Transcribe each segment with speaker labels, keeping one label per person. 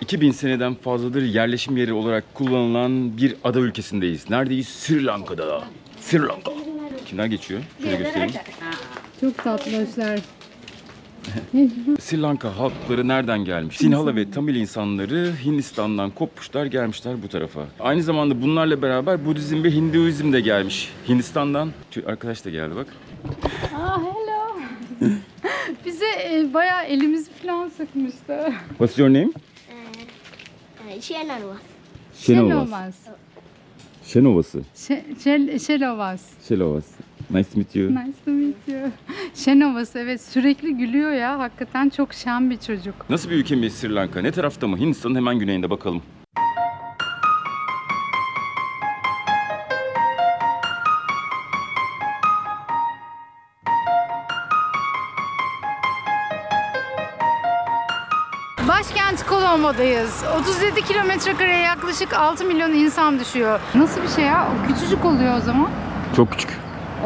Speaker 1: 2000 seneden fazladır yerleşim yeri olarak kullanılan bir ada ülkesindeyiz. Neredeyiz? Sri Lanka'da. Sri Lanka. Kimler geçiyor? Şöyle göstereyim.
Speaker 2: Çok tatlışlar.
Speaker 1: Sri Lanka halkları nereden gelmiş? Sinhala ve Tamil insanları Hindistan'dan kopmuşlar gelmişler bu tarafa. Aynı zamanda bunlarla beraber Budizm ve Hinduizm de gelmiş. Hindistan'dan arkadaş da geldi bak.
Speaker 2: Aa hello. Bize e, bayağı elimizi falan sıkmıştı.
Speaker 1: What's your name?
Speaker 3: Shannon was.
Speaker 2: Şelovas.
Speaker 1: Şenovası.
Speaker 2: Şe- Şel- Şelovas.
Speaker 1: Şelovas. Nice to meet you.
Speaker 2: Nice to meet you. Şenovas evet sürekli gülüyor ya. Hakikaten çok şen bir çocuk.
Speaker 1: Nasıl bir ülke mi Sri Lanka? Ne tarafta mı? Hindistan'ın hemen güneyinde bakalım.
Speaker 2: Başkent Colombo'dayız. 37 kilometre kareye yaklaşık 6 milyon insan düşüyor. Nasıl bir şey ya? O küçücük oluyor o zaman.
Speaker 1: Çok küçük.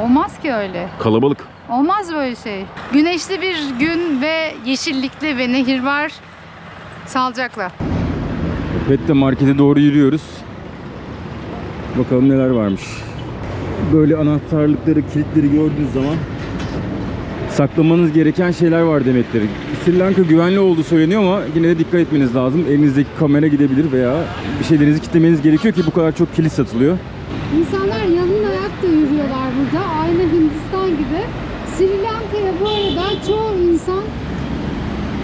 Speaker 2: Olmaz ki öyle.
Speaker 1: Kalabalık.
Speaker 2: Olmaz böyle şey. Güneşli bir gün ve yeşillikli ve nehir var. Sağlıcakla.
Speaker 1: Pette markete doğru yürüyoruz. Bakalım neler varmış. Böyle anahtarlıkları, kilitleri gördüğünüz zaman saklamanız gereken şeyler var demektir. Sri Lanka güvenli olduğu söyleniyor ama yine de dikkat etmeniz lazım. Elinizdeki kamera gidebilir veya bir şeylerinizi kilitlemeniz gerekiyor ki bu kadar çok kilit satılıyor.
Speaker 2: İnsanlar yalın ayak da yürüyorlar burada. Aynı Hindistan gibi. Sri Lanka'ya bu arada çoğu insan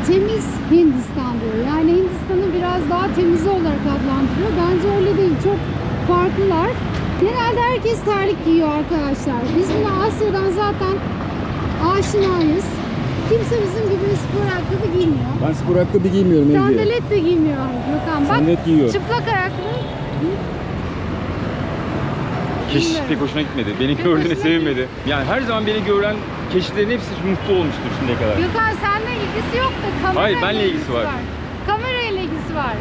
Speaker 2: temiz Hindistan diyor. Yani Hindistan'ı biraz daha temiz olarak adlandırıyor. Bence öyle değil. Çok farklılar. Genelde herkes terlik giyiyor arkadaşlar. Biz buna Asya'dan zaten aşinayız. Kimse bizim gibi spor ayakkabı giymiyor.
Speaker 1: Ben spor ayakkabı giymiyorum.
Speaker 2: Sandalet de giymiyor Gökhan. Bak
Speaker 1: Sandalet giyiyor.
Speaker 2: çıplak ayakkabı
Speaker 1: Keş
Speaker 2: Bilmiyorum.
Speaker 1: pek hoşuna gitmedi. Beni
Speaker 2: Pek
Speaker 1: gördüğüne
Speaker 2: hoşuna
Speaker 1: sevinmedi. Yani her zaman beni gören keşişlerin hepsi mutlu olmuştur şimdiye kadar.
Speaker 2: Gökhan seninle ilgisi yok da kamerayla
Speaker 1: Hayır, benle ilgisi var.
Speaker 2: Kamerayla ilgisi var.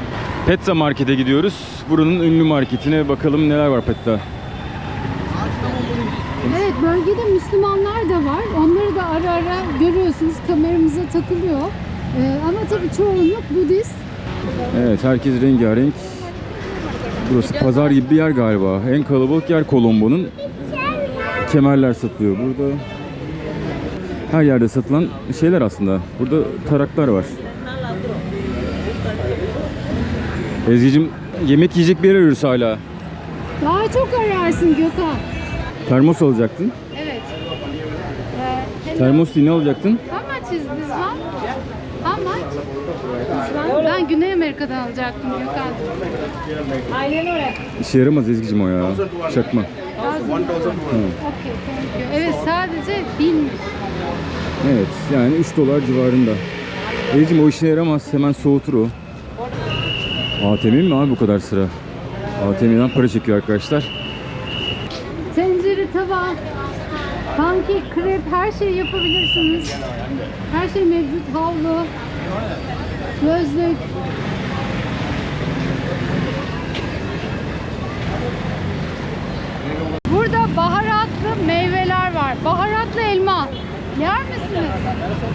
Speaker 1: Petta markete gidiyoruz. Buranın ünlü marketine bakalım neler var Petta.
Speaker 2: Bölgede Müslümanlar da var. Onları da ara ara görüyorsunuz kameramıza takılıyor. Ee, ama tabii çoğunluk Budist.
Speaker 1: Evet herkes rengarenk. Burası pazar gibi bir yer galiba. En kalabalık yer Colombo'nun. Kemerler satılıyor burada. Her yerde satılan şeyler aslında. Burada taraklar var. Ezgi'cim yemek yiyecek bir yer arıyoruz hala.
Speaker 2: Daha çok ararsın Gökhan.
Speaker 1: Termos alacaktın.
Speaker 2: Evet. Ee,
Speaker 1: Termos değil ne alacaktın?
Speaker 2: How much is this one? How much? This one? Ben Güney Amerika'dan alacaktım Gökhan.
Speaker 1: İşe yaramaz Ezgi'cim o ya. Çakma.
Speaker 2: Thank you. Evet sadece bin.
Speaker 1: Evet yani 3 dolar civarında. Ezgi'cim o işe yaramaz. Hemen soğutur o. ATM mi abi bu kadar sıra? ATM'den para çekiyor arkadaşlar.
Speaker 2: Pankek, krep her şeyi yapabilirsiniz. Her şey mevcut. Havlu, gözlük. Burada baharatlı meyveler var. Baharatlı elma. Yer misiniz?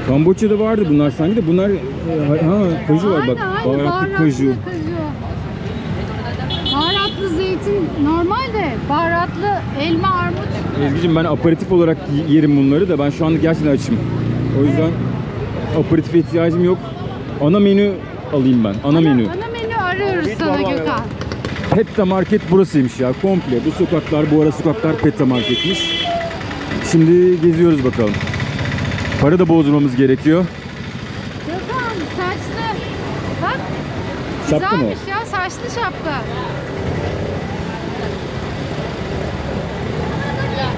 Speaker 1: Kamboçya'da vardı bunlar sanki de bunlar e, ha kaju var bak.
Speaker 2: Aynen, aynen.
Speaker 1: Baharatlı kaju.
Speaker 2: Baharatlı zeytin normalde baharatlı elma armut
Speaker 1: Ezgi'cim ben aperatif olarak yerim bunları da ben şu anda gerçekten açım. O yüzden aperatife ihtiyacım yok. Ana menü alayım ben. Ana menü.
Speaker 2: Ana menü arıyoruz sana Gökhan.
Speaker 1: Petta Market burasıymış ya komple. Bu sokaklar, bu ara sokaklar Petta Market'miş. Şimdi geziyoruz bakalım. Para da bozdurmamız gerekiyor.
Speaker 2: Gökhan saçlı. Bak.
Speaker 1: Şapka mı?
Speaker 2: Güzelmiş ya saçlı şapka.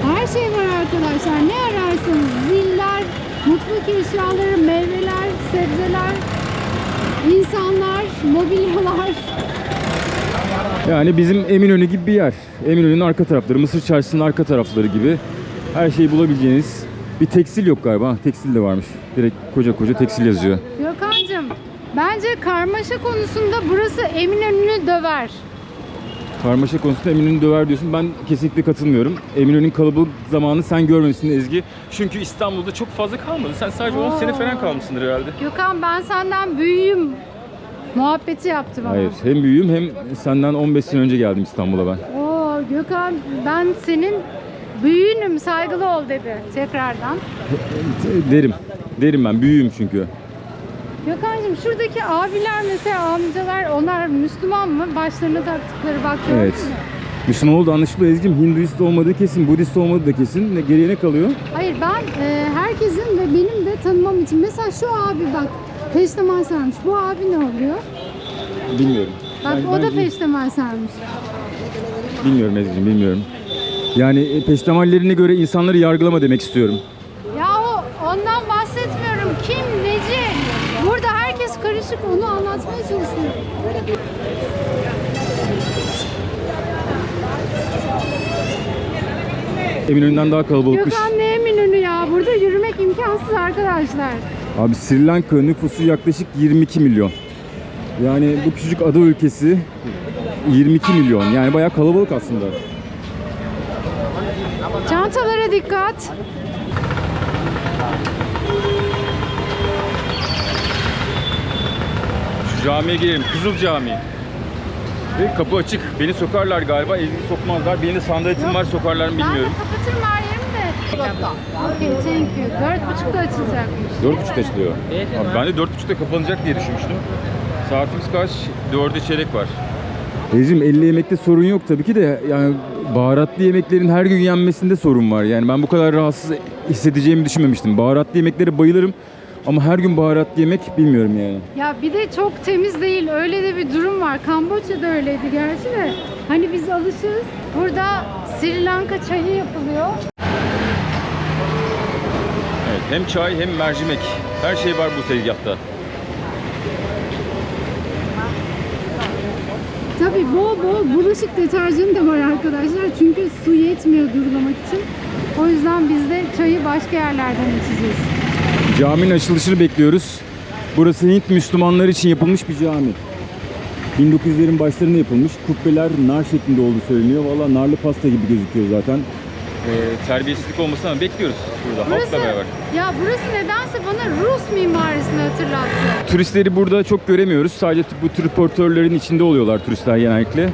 Speaker 2: Her şey var arkadaşlar. Ne ararsanız ziller, mutfak eşyaları, meyveler, sebzeler, insanlar, mobilyalar.
Speaker 1: Yani bizim Eminönü gibi bir yer. Eminönü'nün arka tarafları, Mısır Çarşısı'nın arka tarafları gibi. Her şeyi bulabileceğiniz bir tekstil yok galiba. Ha, Tekstil de varmış. Direkt koca koca tekstil yazıyor.
Speaker 2: Gökhan'cığım bence karmaşa konusunda burası Eminönü'nü döver.
Speaker 1: Karmaşa konusunda Eminönü döver diyorsun. Ben kesinlikle katılmıyorum. Eminönü'nün kalabalık zamanı sen görmemişsin Ezgi. Çünkü İstanbul'da çok fazla kalmadı. Sen sadece 10 sene falan kalmışsındır herhalde.
Speaker 2: Gökhan ben senden büyüğüm. Muhabbeti yaptı bana.
Speaker 1: Hayır. Hem büyüğüm hem senden 15 sene önce geldim İstanbul'a ben.
Speaker 2: Oo Gökhan ben senin büyüğünüm saygılı ol dedi tekrardan.
Speaker 1: Derim. Derim ben. Büyüğüm çünkü.
Speaker 2: Gökhan'cığım şuradaki abiler mesela amcalar onlar Müslüman mı? Başlarına taktıkları bak gördün
Speaker 1: Evet.
Speaker 2: mü?
Speaker 1: Müslüman oldu anlaşılıyor Ezgi'm. Hinduist olmadığı kesin, Budist olmadığı da kesin. Ne, geriye ne kalıyor?
Speaker 2: Hayır ben e, herkesin ve benim de tanımam için mesela şu abi bak peştemal sarmış. Bu abi ne oluyor?
Speaker 1: Bilmiyorum.
Speaker 2: Bak
Speaker 1: Ben-
Speaker 2: o da peştemal sarmış.
Speaker 1: Bilmiyorum Ezgi'm, bilmiyorum. Yani e, peştemallerine göre insanları yargılama demek istiyorum.
Speaker 2: Yahu ondan bahsetmiyorum. Kim, neci? Burada herkes karışık onu anlatmaya çalışıyor.
Speaker 1: Eminönü'nden daha kalabalıkmış.
Speaker 2: Gökhan ne Eminönü ya? Burada yürümek imkansız arkadaşlar.
Speaker 1: Abi Sri Lanka nüfusu yaklaşık 22 milyon. Yani bu küçücük ada ülkesi 22 milyon. Yani bayağı kalabalık aslında.
Speaker 2: Çantalara dikkat.
Speaker 1: Şu camiye girelim. Kızıl Cami. Ve kapı açık. Beni sokarlar galiba. Ezgi sokmazlar. Benim de sandaletim var sokarlar mı bilmiyorum.
Speaker 2: Ben de kapatırım her yerimi de. Okay, thank you. Dört buçukta açılacakmış.
Speaker 1: 4.30'da açılıyor. Abi ben de 4.30'da kapanacak diye düşünmüştüm. Saatimiz kaç? 4'e çeyrek var. Ezim 50 yemekte sorun yok tabii ki de yani baharatlı yemeklerin her gün yenmesinde sorun var. Yani ben bu kadar rahatsız hissedeceğimi düşünmemiştim. Baharatlı yemeklere bayılırım ama her gün baharatlı yemek bilmiyorum yani.
Speaker 2: Ya bir de çok temiz değil. Öyle de bir durum var. Kamboçya'da öyleydi gerçi de. Hani biz alışırız. Burada Sri Lanka çayı yapılıyor.
Speaker 1: Evet, hem çay hem mercimek. Her şey var bu tezgahta.
Speaker 2: Tabii bol bol bulaşık deterjanı da var arkadaşlar. Çünkü su yetmiyor durulamak için. O yüzden biz de çayı başka yerlerden içeceğiz.
Speaker 1: Caminin açılışını bekliyoruz. Burası Hint Müslümanları için yapılmış bir cami. 1900'lerin başlarında yapılmış. Kubbeler nar şeklinde olduğu söyleniyor. Valla narlı pasta gibi gözüküyor zaten. Ee, terbiyesizlik olmasına ama bekliyoruz burada
Speaker 2: Burası, ya burası nedense bana Rus mimarisini hatırlattı.
Speaker 1: Turistleri burada çok göremiyoruz. Sadece bu transportörlerin içinde oluyorlar turistler genellikle.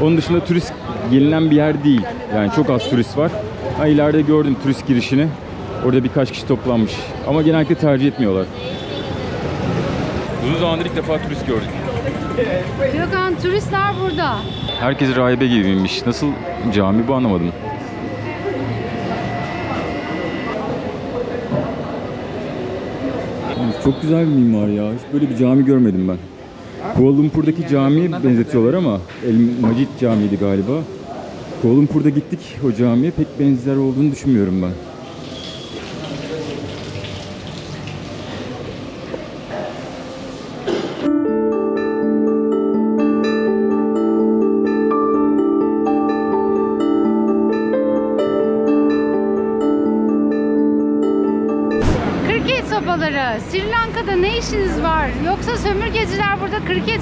Speaker 1: Onun dışında turist gelinen bir yer değil. Yani çok az turist var. Ha, ileride gördüm turist girişini. Orada birkaç kişi toplanmış. Ama genellikle tercih etmiyorlar. Uzun zamandır ilk defa turist gördük.
Speaker 2: Gökhan turistler burada.
Speaker 1: Herkes rahibe gibiymiş. Nasıl cami bu anlamadım. Çok güzel bir mimar ya. Hiç böyle bir cami görmedim ben. Kuala Lumpur'daki camiye benzetiyorlar ama El Macid Camii'ydi galiba. Kuala Lumpur'da gittik o camiye pek benzer olduğunu düşünmüyorum ben.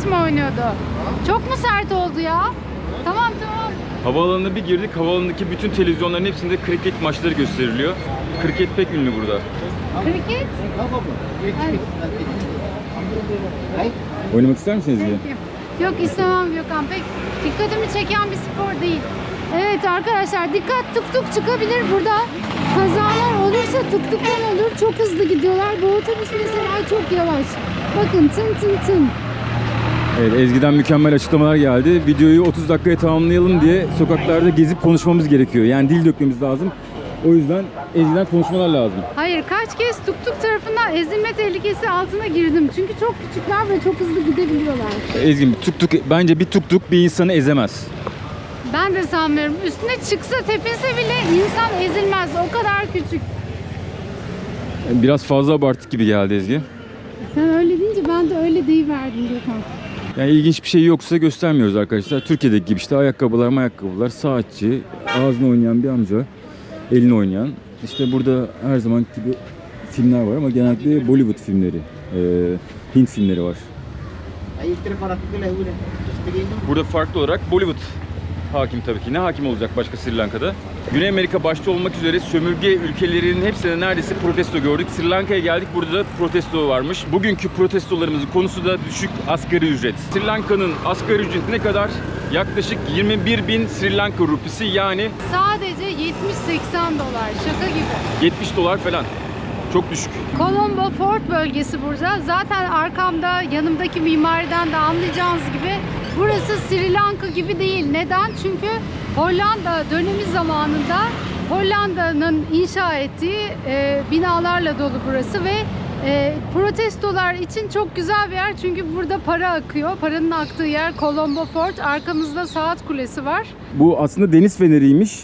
Speaker 2: Mi oynuyordu? Çok mu sert oldu ya? Tamam tamam.
Speaker 1: Havaalanına bir girdik. Havaalanındaki bütün televizyonların hepsinde kriket maçları gösteriliyor. Kriket pek ünlü burada.
Speaker 2: Kriket?
Speaker 1: Oynamak ister misiniz Ezgi?
Speaker 2: Yok istemem Gökhan. Pek dikkatimi çeken bir spor değil. Evet arkadaşlar dikkat tuk tuk çıkabilir burada. Kazalar olursa tuk tuktan olur. Çok hızlı gidiyorlar. Bu otobüs mesela çok yavaş. Bakın tın tın tın.
Speaker 1: Evet Ezgi'den mükemmel açıklamalar geldi. Videoyu 30 dakikaya tamamlayalım diye sokaklarda gezip konuşmamız gerekiyor. Yani dil dökmemiz lazım. O yüzden Ezgi'den konuşmalar lazım.
Speaker 2: Hayır kaç kez tuk tuk tarafından ezilme tehlikesi altına girdim. Çünkü çok küçükler ve çok hızlı gidebiliyorlar.
Speaker 1: Ezgi tuk tuk bence bir tuk tuk bir insanı ezemez.
Speaker 2: Ben de sanmıyorum. Üstüne çıksa tepinse bile insan ezilmez. O kadar küçük.
Speaker 1: Biraz fazla abarttık gibi geldi Ezgi.
Speaker 2: Sen öyle deyince ben de öyle deyiverdim Gökhan.
Speaker 1: Yani ilginç bir şey yoksa göstermiyoruz arkadaşlar. Türkiye'deki gibi işte ayakkabılar ayakkabılar, saatçi, ağzını oynayan bir amca, elini oynayan. İşte burada her zaman gibi filmler var ama genellikle Bollywood filmleri, e, Hint filmleri var. Burada farklı olarak Bollywood hakim tabii ki. Ne hakim olacak başka Sri Lanka'da? Güney Amerika başta olmak üzere sömürge ülkelerinin hepsine neredeyse protesto gördük. Sri Lanka'ya geldik. Burada da protesto varmış. Bugünkü protestolarımızın konusu da düşük asgari ücret. Sri Lanka'nın asgari ücreti ne kadar? Yaklaşık 21 bin Sri Lanka rupisi yani
Speaker 2: Sadece 70-80 dolar. Şaka gibi.
Speaker 1: 70 dolar falan. Çok düşük.
Speaker 2: Colombo Fort bölgesi burada. Zaten arkamda yanımdaki mimariden de anlayacağınız gibi burası Sri Lanka gibi değil. Neden? Çünkü Hollanda dönemi zamanında Hollanda'nın inşa ettiği e, binalarla dolu burası ve e, protestolar için çok güzel bir yer çünkü burada para akıyor. Paranın aktığı yer Colombo Fort. Arkamızda saat kulesi var.
Speaker 1: Bu aslında deniz feneriymiş.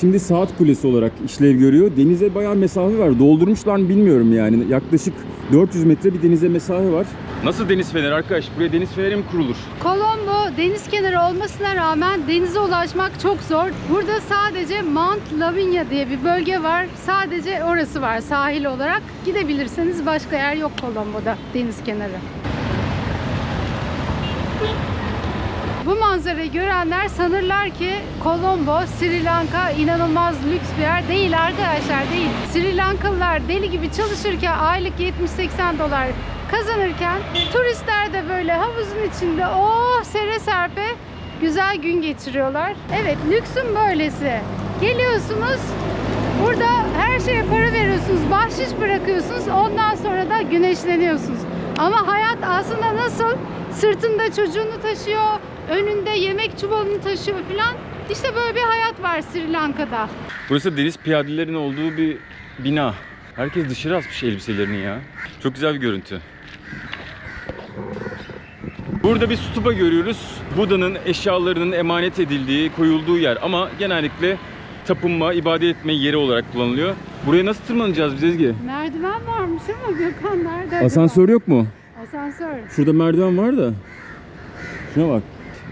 Speaker 1: Şimdi saat kulesi olarak işlev görüyor. Denize bayağı mesafe var. Doldurmuşlar mı bilmiyorum yani. Yaklaşık 400 metre bir denize mesafe var. Nasıl deniz feneri arkadaş? Buraya deniz feneri mi kurulur?
Speaker 2: Colombo deniz kenarı olmasına rağmen denize ulaşmak çok zor. Burada sadece Mount Lavinia diye bir bölge var. Sadece orası var sahil olarak. Gidebilirseniz başka yer yok Colombo'da deniz kenarı. Bu manzarayı görenler sanırlar ki Colombo, Sri Lanka inanılmaz lüks bir yer. Değil arkadaşlar değil. Sri Lankalılar deli gibi çalışırken aylık 70-80 dolar kazanırken turistler de böyle havuzun içinde oh sere serpe güzel gün geçiriyorlar. Evet lüksün böylesi. Geliyorsunuz burada her şeye para veriyorsunuz, bahşiş bırakıyorsunuz ondan sonra da güneşleniyorsunuz. Ama hayat aslında nasıl? Sırtında çocuğunu taşıyor, önünde yemek çuvalını taşıyor falan. İşte böyle bir hayat var Sri Lanka'da.
Speaker 1: Burası deniz piyadelerin olduğu bir bina. Herkes dışarı asmış elbiselerini ya. Çok güzel bir görüntü. Burada bir stupa görüyoruz. Buda'nın eşyalarının emanet edildiği, koyulduğu yer ama genellikle tapınma, ibadet etme yeri olarak kullanılıyor. Buraya nasıl tırmanacağız biz Ezgi?
Speaker 2: Merdiven varmış ama Gökhan nerede? acaba?
Speaker 1: Asansör yok mu?
Speaker 2: Asansör.
Speaker 1: Şurada merdiven var da. Şuna bak.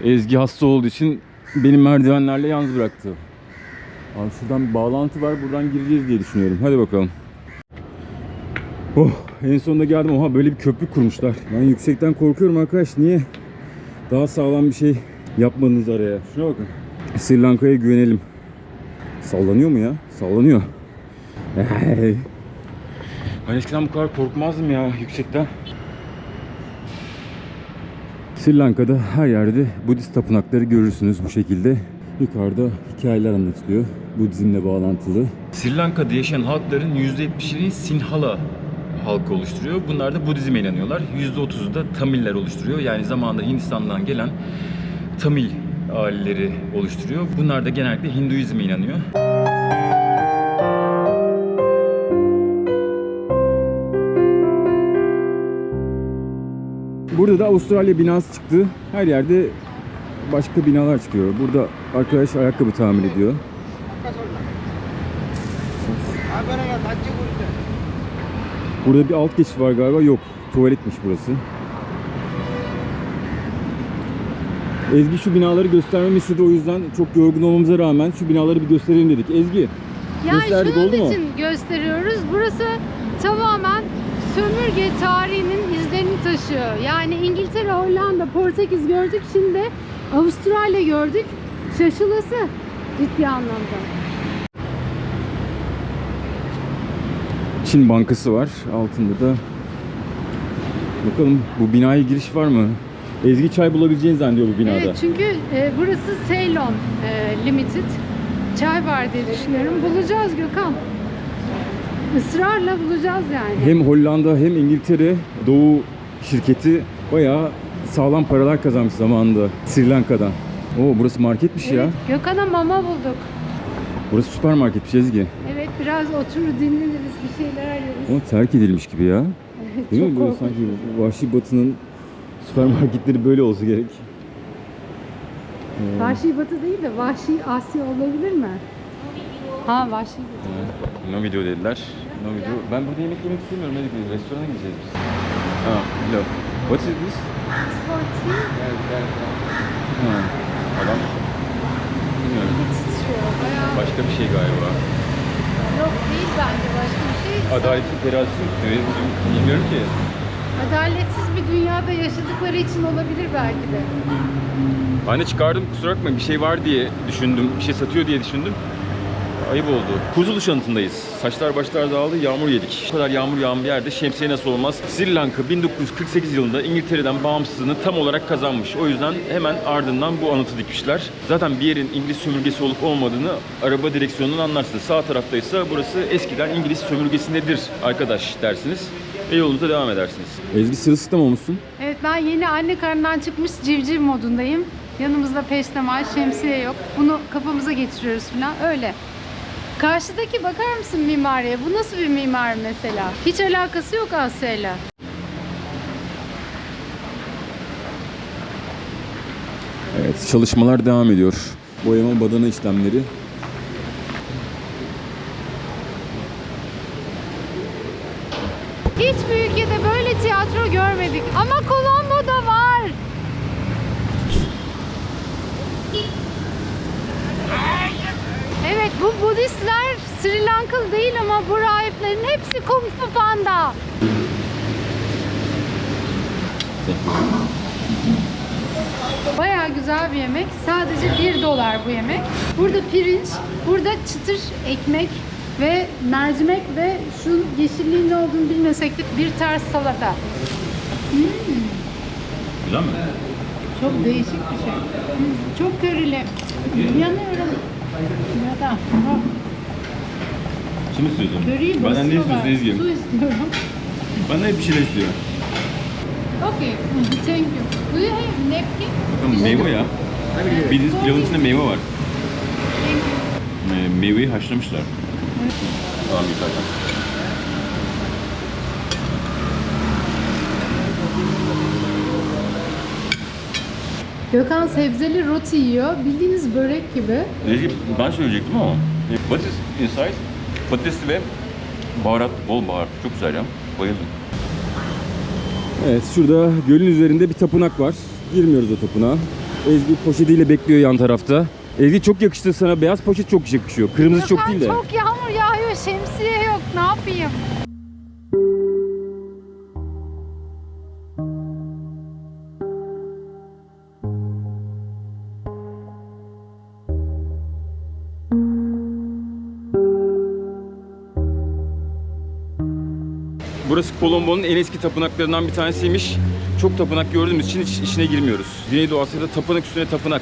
Speaker 1: Ezgi hasta olduğu için beni merdivenlerle yalnız bıraktı. Abi şuradan bir bağlantı var. Buradan gireceğiz diye düşünüyorum. Hadi bakalım. Oh en sonunda geldim. Oha böyle bir köprü kurmuşlar. Ben yüksekten korkuyorum arkadaş. Niye? Daha sağlam bir şey yapmadınız araya. Şuna bakın. Sri Lanka'ya güvenelim. Sallanıyor mu ya? Sallanıyor. Ben eskiden bu kadar korkmazdım ya yüksekten. Sri Lanka'da her yerde Budist tapınakları görürsünüz bu şekilde. Yukarıda hikayeler anlatılıyor. Budizmle bağlantılı. Sri Lanka'da yaşayan halkların %70'ini Sinhala halkı oluşturuyor. Bunlar da Budizm'e inanıyorlar. %30'u da Tamiller oluşturuyor. Yani zamanında Hindistan'dan gelen Tamil aileleri oluşturuyor. Bunlar da genellikle Hinduizm'e inanıyor. Burada da Avustralya binası çıktı. Her yerde başka binalar çıkıyor. Burada arkadaş ayakkabı tamir ediyor. Burada bir alt geçit var galiba. Yok. Tuvaletmiş burası. Ezgi şu binaları göstermemi istedi o yüzden çok yorgun olmamıza rağmen şu binaları bir gösterelim dedik. Ezgi
Speaker 2: Yani
Speaker 1: Gösterdik,
Speaker 2: şunun
Speaker 1: oldu mu?
Speaker 2: için gösteriyoruz. Burası tamamen sömürge tarihinin izlerini taşıyor. Yani İngiltere, Hollanda, Portekiz gördük. Şimdi Avustralya gördük. Şaşılası ciddi anlamda.
Speaker 1: Çin Bankası var. Altında da bakalım bu binaya giriş var mı? Ezgi çay bulabileceğini zannediyor bu binada.
Speaker 2: Evet çünkü e, burası Ceylon e, Limited. Çay var diye düşünüyorum. Bulacağız Gökhan. Israrla bulacağız yani.
Speaker 1: Hem Hollanda hem İngiltere Doğu şirketi bayağı sağlam paralar kazanmış zamanında Sri Lanka'dan. Oo burası marketmiş ya.
Speaker 2: Evet, Gökhan'a mama bulduk.
Speaker 1: Burası süpermarketmiş Ezgi.
Speaker 2: Evet biraz oturur dinleniriz bir şeyler ararız.
Speaker 1: Ama terk edilmiş gibi ya.
Speaker 2: Evet,
Speaker 1: Değil
Speaker 2: çok
Speaker 1: mi? Böyle
Speaker 2: korkunç.
Speaker 1: sanki vahşi batının süpermarketleri böyle olsa gerek. Ee,
Speaker 2: Vahşi Batı değil de Vahşi Asya olabilir mi? Ha Vahşi Batı.
Speaker 1: No video dediler. No video. Ben burada yemek yemek istemiyorum. Ne diyeyim? Restorana gideceğiz biz. Ha, hello. What is this? Ha, adam.
Speaker 2: Bayağı.
Speaker 1: Başka bir şey galiba.
Speaker 2: Yok değil bence başka bir şey.
Speaker 1: Adaletin terazisi mi tutuyor? Bilmiyorum ki.
Speaker 2: Adaletsiz bir dünyada yaşadıkları için olabilir belki de.
Speaker 1: Ben de çıkardım kusura bakmayın bir şey var diye düşündüm. Bir şey satıyor diye düşündüm. Ayıp oldu. Kurtuluş anıtındayız. Saçlar başlar dağıldı, yağmur yedik. Bu kadar yağmur yağan bir yerde şemsiye nasıl olmaz? Sri Lanka 1948 yılında İngiltere'den bağımsızlığını tam olarak kazanmış. O yüzden hemen ardından bu anıtı dikmişler. Zaten bir yerin İngiliz sömürgesi olup olmadığını araba direksiyonundan anlarsınız. Sağ taraftaysa burası eskiden İngiliz sömürgesindedir arkadaş dersiniz. Ve yolunuza devam edersiniz. Ezgi sırılsıklam olmuşsun.
Speaker 2: Evet ben yeni anne karnından çıkmış civciv modundayım. Yanımızda peştemal, şemsiye yok. Bunu kafamıza geçiriyoruz falan öyle. Karşıdaki bakar mısın mimariye? Bu nasıl bir mimari mesela? Hiç alakası yok Asya'yla.
Speaker 1: Evet, çalışmalar devam ediyor. Boyama badana işlemleri.
Speaker 2: Hiçbir ülkede böyle tiyatro görmedik. Ama Colombo'da var. Evet bu Budistler Sri Lankalı değil ama bu rahiplerin hepsi Kung Fu Panda. Bayağı güzel bir yemek. Sadece 1 dolar bu yemek. Burada pirinç, burada çıtır ekmek ve mercimek ve şu yeşilliğin ne olduğunu bilmesek de bir ters salata.
Speaker 1: Güzel mi?
Speaker 2: Çok değişik bir şey. Hmm, Çok körili. Yanıyorum.
Speaker 1: Şimdi istiyorsun.
Speaker 2: köriyi
Speaker 1: Benden ne
Speaker 2: basıyorlar.
Speaker 1: istiyorsun Ezgi?
Speaker 2: Su istiyorum.
Speaker 1: Benden hep bir şeyler istiyor.
Speaker 2: Okay, thank you. Do you have napkin?
Speaker 1: Bakın meyve ya. Bildiğiniz pilavın içinde meyve var.
Speaker 2: Thank you.
Speaker 1: Ee, meyveyi haşlamışlar. Tamam yukarıdan.
Speaker 2: Gökhan sebzeli roti yiyor. Bildiğiniz börek gibi.
Speaker 1: Ezgi ben söyleyecektim ama. What is inside? Patatesli ve baharat, bol baharat. Çok güzel ya. Bayıldım. Evet şurada gölün üzerinde bir tapınak var. Girmiyoruz o tapınağa. Ezgi poşetiyle bekliyor yan tarafta. Ezgi çok yakıştı sana. Beyaz poşet çok yakışıyor. Kırmızı çok
Speaker 2: Gökhan,
Speaker 1: değil de.
Speaker 2: çok yağmur yağıyor. Şemsiye yok. Ne yapayım?
Speaker 1: Burası Colombo'nun en eski tapınaklarından bir tanesiymiş. Çok tapınak gördüğümüz için hiç içine girmiyoruz. Güneydoğu Asya'da tapınak üstüne tapınak.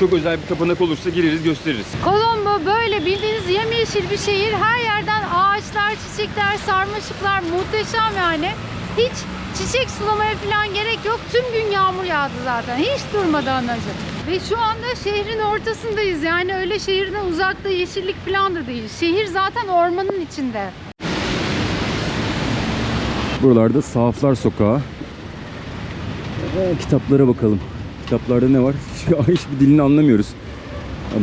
Speaker 1: Çok özel bir tapınak olursa gireriz gösteririz.
Speaker 2: Colombo böyle bildiğiniz yemyeşil bir şehir. Her yerden ağaçlar, çiçekler, sarmaşıklar muhteşem yani. Hiç çiçek sulamaya falan gerek yok. Tüm gün yağmur yağdı zaten. Hiç durmadı anacığım. Ve şu anda şehrin ortasındayız. Yani öyle şehirden uzakta yeşillik falan da değil. Şehir zaten ormanın içinde.
Speaker 1: Buralarda Sahaflar Sokağı. Ee, kitaplara bakalım. Kitaplarda ne var? Hiçbir, hiçbir dilini anlamıyoruz.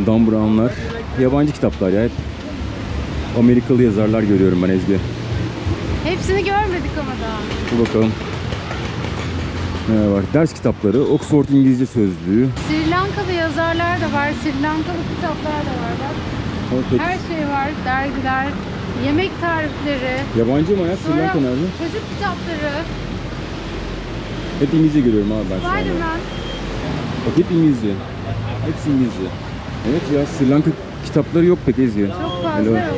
Speaker 1: Dan Brown'lar. Yabancı kitaplar ya. Hep Amerikalı yazarlar görüyorum ben Ezgi.
Speaker 2: Hepsini görmedik ama daha.
Speaker 1: Dur bakalım. Ne var? Ders kitapları, Oxford İngilizce Sözlüğü.
Speaker 2: Sri Lankalı yazarlar da var. Sri Lankalı kitaplar da var. Bak. Her şey var. Dergiler, yemek tarifleri,
Speaker 1: yabancı mı ya? Sri Lanka nerede?
Speaker 2: çocuk kitapları,
Speaker 1: Hep İngilizce görüyorum abi ben şu anda.
Speaker 2: Spiderman.
Speaker 1: Bak hep İngilizce. Hepsi İngilizce. Evet ya Sri Lanka kitapları yok pek Ezgi.
Speaker 2: Çok fazla
Speaker 1: Hello.
Speaker 2: yok.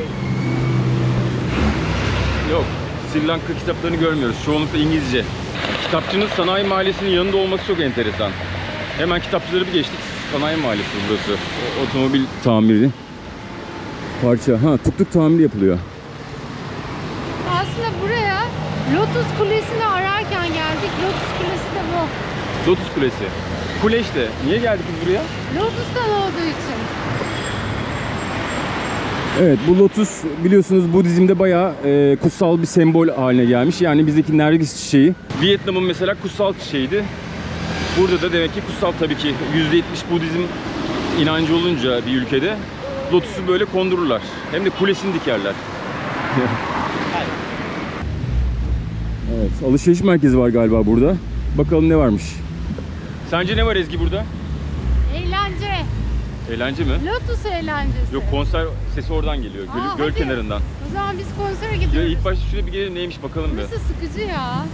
Speaker 1: Yok. Sri Lanka kitaplarını görmüyoruz. Çoğunlukla İngilizce. Kitapçının sanayi mahallesinin yanında olması çok enteresan. Hemen kitapçıları bir geçtik. Sanayi mahallesi burası. O- Otomobil tamiri. Parça. Ha tuk tuk tamiri yapılıyor.
Speaker 2: Aslında buraya Lotus Kulesi'ni ararken geldik. Lotus Kulesi de bu.
Speaker 1: Lotus Kulesi. Kule işte. Niye geldik biz buraya?
Speaker 2: Lotus'tan olduğu için.
Speaker 1: Evet bu lotus biliyorsunuz Budizm'de bayağı e, kutsal bir sembol haline gelmiş. Yani bizdeki nergis çiçeği. Vietnam'ın mesela kutsal çiçeğiydi. Burada da demek ki kutsal tabii ki. %70 Budizm inancı olunca bir ülkede lotusu böyle kondururlar. Hem de kulesini dikerler. evet alışveriş merkezi var galiba burada. Bakalım ne varmış. Sence ne var Ezgi burada?
Speaker 2: Eğlence.
Speaker 1: Eğlence mi?
Speaker 2: Lotus eğlencesi.
Speaker 1: Yok konser sesi oradan geliyor. Göl,
Speaker 2: Aa,
Speaker 1: göl
Speaker 2: hadi.
Speaker 1: kenarından.
Speaker 2: O zaman biz konsere
Speaker 1: Ya
Speaker 2: gidiyoruz.
Speaker 1: ilk başta şuraya bir gelelim neymiş bakalım bir.
Speaker 2: Burası sıkıcı ya.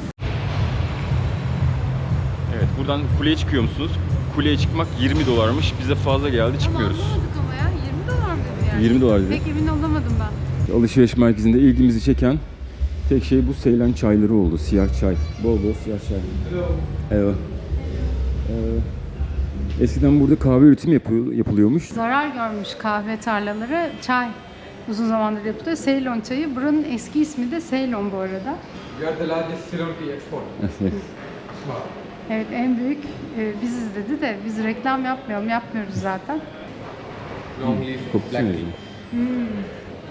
Speaker 1: Evet buradan kuleye çıkıyor musunuz? Kuleye çıkmak 20 dolarmış. Bize fazla geldi çıkmıyoruz.
Speaker 2: Ama anlamadık ama ya. 20 dolar mı dedi
Speaker 1: 20 dolar dedi.
Speaker 2: Pek emin olamadım ben.
Speaker 1: Alışveriş merkezinde ilgimizi çeken tek şey bu Seylan çayları oldu. Siyah çay. Bol bol siyah çay. Evet. Ee, eskiden burada kahve üretimi yapıyor, yapılıyormuş.
Speaker 2: Zarar görmüş kahve tarlaları çay uzun zamandır yapılıyor. Ceylon çayı. Buranın eski ismi de Ceylon bu arada.
Speaker 3: We are the largest tea.
Speaker 2: Evet en büyük e, biziz dedi de biz reklam yapmayalım. Yapmıyoruz zaten.
Speaker 3: Long leaf black tea.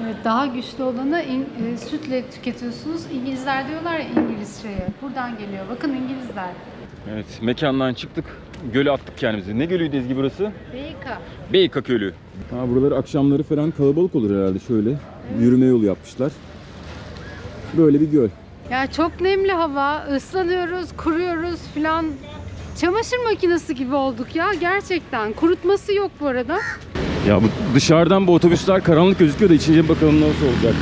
Speaker 2: Evet, daha güçlü olanı in- e, sütle tüketiyorsunuz. İngilizler diyorlar ya İngiliz. Buradan geliyor. Bakın İngilizler.
Speaker 1: Evet, mekandan çıktık. Göle attık kendimizi. Ne gölüydü Ezgi burası?
Speaker 2: Beyka.
Speaker 1: Beyka Gölü. Ha, buraları akşamları falan kalabalık olur herhalde şöyle. Yürüme yolu yapmışlar. Böyle bir göl.
Speaker 2: Ya çok nemli hava. ıslanıyoruz, kuruyoruz filan. Çamaşır makinesi gibi olduk ya gerçekten. Kurutması yok bu arada.
Speaker 1: Ya bu dışarıdan bu otobüsler karanlık gözüküyor da içince bakalım nasıl olacak.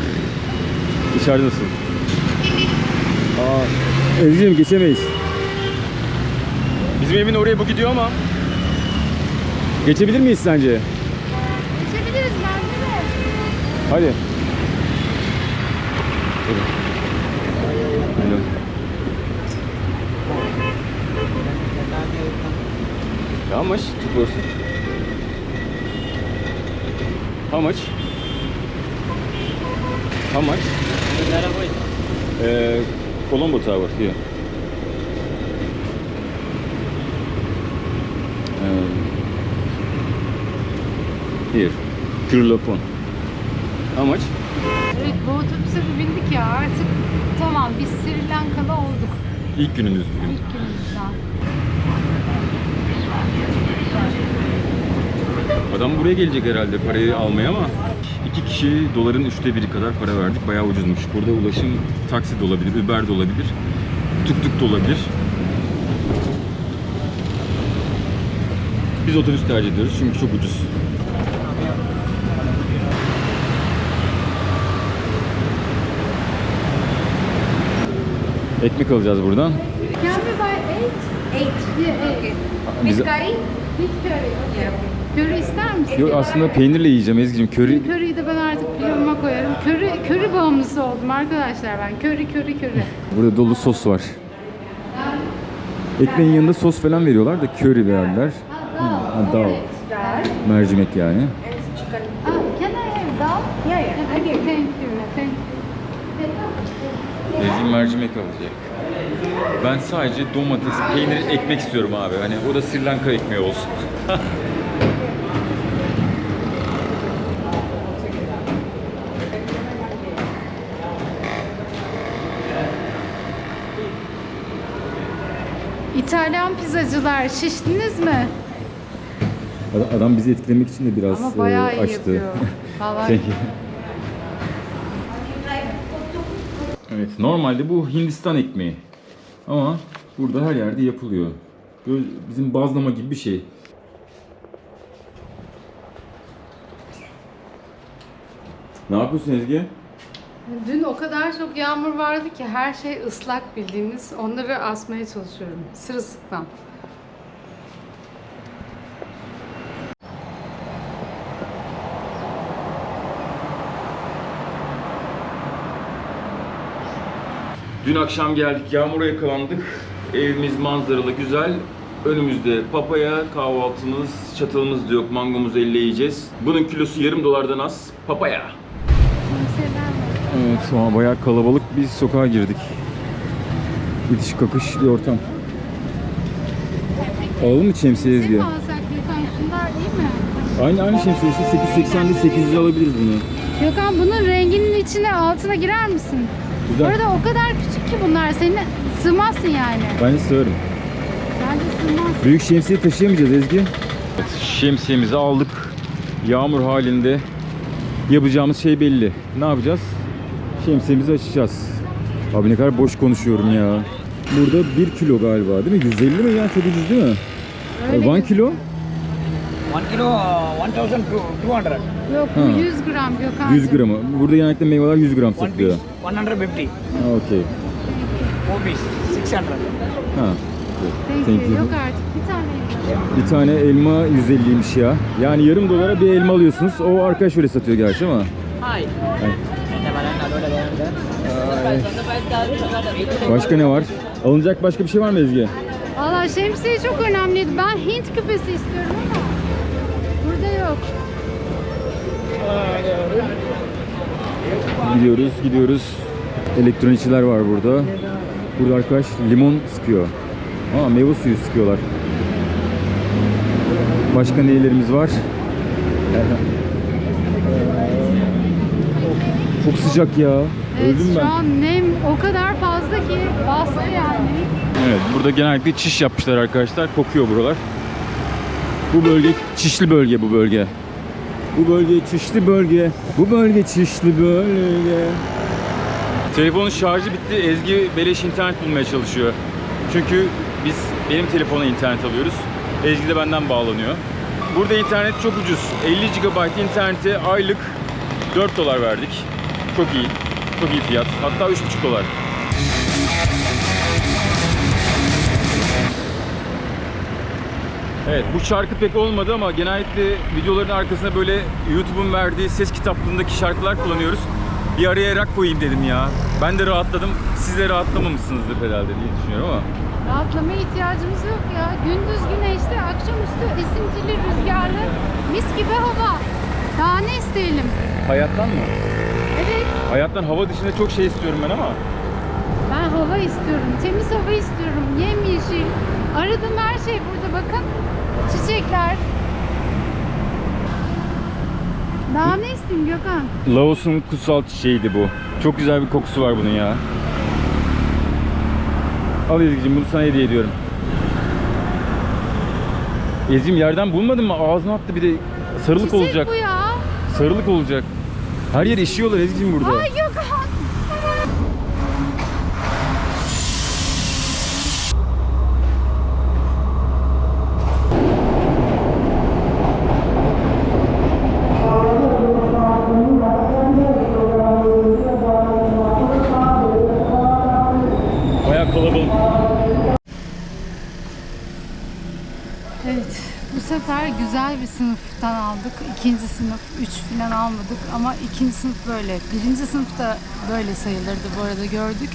Speaker 1: Dışarıda nasıl? Aa, Ezgi'cim geçemeyiz. Bizim evin oraya bu gidiyor ama. Geçebilir miyiz sence?
Speaker 2: Geçebiliriz bence de.
Speaker 1: Hadi. Much two person? How much? How much? Uh, Colombo Tower here. Um, here. Kürlopon. How much?
Speaker 2: Evet bu otobüse bir bindik ya artık tamam biz Sri Lankalı olduk
Speaker 1: İlk günümüz bugün.
Speaker 2: ilk günümüzden.
Speaker 1: Adam buraya gelecek herhalde parayı almaya ama iki kişi doların üçte biri kadar para verdik. Bayağı ucuzmuş. Burada ulaşım taksi de olabilir, Uber de olabilir, tuk tuk da olabilir. Biz otobüs tercih ediyoruz çünkü çok ucuz. Ekmek alacağız buradan.
Speaker 2: Can we buy eight?
Speaker 4: Eight.
Speaker 2: Yeah, eight.
Speaker 1: Bize-
Speaker 4: Curry?
Speaker 2: With curry.
Speaker 4: Yeah.
Speaker 2: Köri ister misin?
Speaker 1: Yok aslında peynirle yiyeceğim Ezgi'cim. Köri
Speaker 2: Köriyi de ben artık pilavıma koyarım. Köri, köri bağımlısı oldum arkadaşlar ben. Köri, köri, köri.
Speaker 1: Burada dolu sos var. Ekmeğin yanında sos falan veriyorlar da köri verdiler. Ha, dal. Mercimek yani.
Speaker 2: Ah, can I have dal?
Speaker 4: Yeah, yeah.
Speaker 2: Thank you. Thank you.
Speaker 1: Ezgi mercimek alacak. Ben sadece domates, peynir, ekmek istiyorum abi. Hani o da Sri Lanka ekmeği olsun.
Speaker 2: İtalyan pizzacılar şiştiniz mi?
Speaker 1: Adam bizi etkilemek için de biraz
Speaker 2: Ama bayağı
Speaker 1: e,
Speaker 2: iyi
Speaker 1: açtı.
Speaker 2: yapıyor. Vallahi.
Speaker 1: Evet, normalde bu Hindistan ekmeği. Ama burada her yerde yapılıyor. Böyle bizim bazlama gibi bir şey. Ne yapıyorsun Ezgi?
Speaker 2: Dün o kadar çok yağmur vardı ki her şey ıslak bildiğiniz. Onları asmaya çalışıyorum. Sırılsıklam.
Speaker 1: Dün akşam geldik, yağmura yakalandık. Evimiz manzaralı, güzel. Önümüzde papaya, kahvaltımız, çatalımız da yok, mangomuz elle yiyeceğiz. Bunun kilosu yarım dolardan az. Papaya. Evet, sonra bayağı kalabalık bir sokağa girdik. İtiş kakış bir ortam. Alalım mı şemsiye Ezgi? Aynı aynı şemsiye işte 880'de 800 alabiliriz bunu.
Speaker 2: Gökhan bunun renginin içine altına girer misin? Bu
Speaker 1: Güzel.
Speaker 2: arada o kadar küçük ki bunlar senin sığmazsın yani.
Speaker 1: Bence sığarım.
Speaker 2: Bence sığmaz.
Speaker 1: Büyük şemsiye taşıyamayacağız Ezgi. Evet, şemsiyemizi aldık. Yağmur halinde yapacağımız şey belli. Ne yapacağız? Şemsiyemizi açacağız. Abi ne kadar boş konuşuyorum ya. Burada 1 kilo galiba değil mi? 150 mi ya? Çok ucuz değil mi?
Speaker 2: Öyle
Speaker 1: 1 kilo?
Speaker 5: One kilo, uh, 1,200.
Speaker 2: Yok
Speaker 1: Ha.
Speaker 2: bu 100 gram Gökhan.
Speaker 1: 100 gramı. Burada genellikle meyveler 100 gram
Speaker 5: One
Speaker 1: satılıyor.
Speaker 5: piece, 150.
Speaker 1: Ha, okey.
Speaker 5: Four piece, 600.
Speaker 1: Ha.
Speaker 2: Thank, you. Yok artık bir tane elma.
Speaker 1: Bir tane elma 150'ymiş ya. Yani yarım dolara bir elma alıyorsunuz. O arkadaş öyle satıyor gerçi ama.
Speaker 4: Hi.
Speaker 1: Ay. Başka ne var? Alınacak başka bir şey var mı Ezgi?
Speaker 2: Valla şemsiye çok önemliydi. Ben Hint küpesi istiyorum ama burada yok.
Speaker 1: Gidiyoruz, gidiyoruz. Elektronikçiler var burada. Burada arkadaş limon sıkıyor. Aa meyve suyu sıkıyorlar. Başka nelerimiz var? Çok sıcak ya.
Speaker 2: Evet
Speaker 1: Öldüm
Speaker 2: şu
Speaker 1: ben.
Speaker 2: an nem o kadar fazla ki bastı yani.
Speaker 1: Evet, burada genellikle çiş yapmışlar arkadaşlar. Kokuyor buralar. Bu bölge çişli bölge bu bölge. Bu bölge çişli bölge. Bu bölge çişli bölge. Telefonun şarjı bitti. Ezgi beleş internet bulmaya çalışıyor. Çünkü biz benim telefona internet alıyoruz. Ezgi de benden bağlanıyor. Burada internet çok ucuz. 50 GB internete aylık 4 dolar verdik. Çok iyi. Çok iyi fiyat. Hatta 3,5 dolar. Evet bu şarkı pek olmadı ama genellikle videoların arkasına böyle YouTube'un verdiği ses kitaplığındaki şarkılar kullanıyoruz. Bir araya rock koyayım dedim ya. Ben de rahatladım. Siz de rahatlamamışsınızdır herhalde diye düşünüyorum ama.
Speaker 2: Rahatlamaya ihtiyacımız yok ya. Gündüz güneşli, akşamüstü esintili, rüzgarlı, mis gibi hava. Daha ne isteyelim?
Speaker 1: Hayattan mı?
Speaker 2: Evet,
Speaker 1: Hayattan hava dışında çok şey istiyorum ben ama.
Speaker 2: ben hava istiyorum, temiz hava istiyorum, yemyeşil. Aradığım her şey burada bakın. Çiçekler. Daha ne isteyeyim Gökhan?
Speaker 1: Laos'un kutsal çiçeğiydi bu. Çok güzel bir kokusu var bunun ya. Al Ezgi'cim bunu sana hediye ediyorum. Ezgi'm yerden bulmadın mı? Ağzına attı bir de sarılık
Speaker 2: Çiçek
Speaker 1: olacak.
Speaker 2: bu ya.
Speaker 1: Sarılık olacak. Her yer işiyorlar Ezgi'cim burada.
Speaker 2: Ay Gökhan.
Speaker 1: Bayağı kalabalık.
Speaker 2: Evet, bu sefer güzel bir sınıftan aldık. İkinci sınıf, üç falan almadık ama ikinci sınıf böyle. Birinci sınıfta böyle sayılırdı bu arada gördük.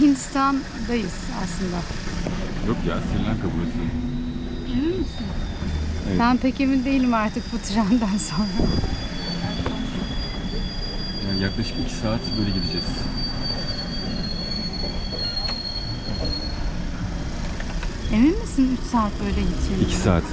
Speaker 2: Hindistan'dayız aslında.
Speaker 1: Yok ya Sri Lanka burası.
Speaker 2: Emin misin?
Speaker 1: Evet.
Speaker 2: Ben pek emin değilim artık bu trenden sonra.
Speaker 1: Yani yaklaşık 2 saat böyle gideceğiz.
Speaker 2: Emin misin 3 saat böyle gideceğini?
Speaker 1: 2 saat.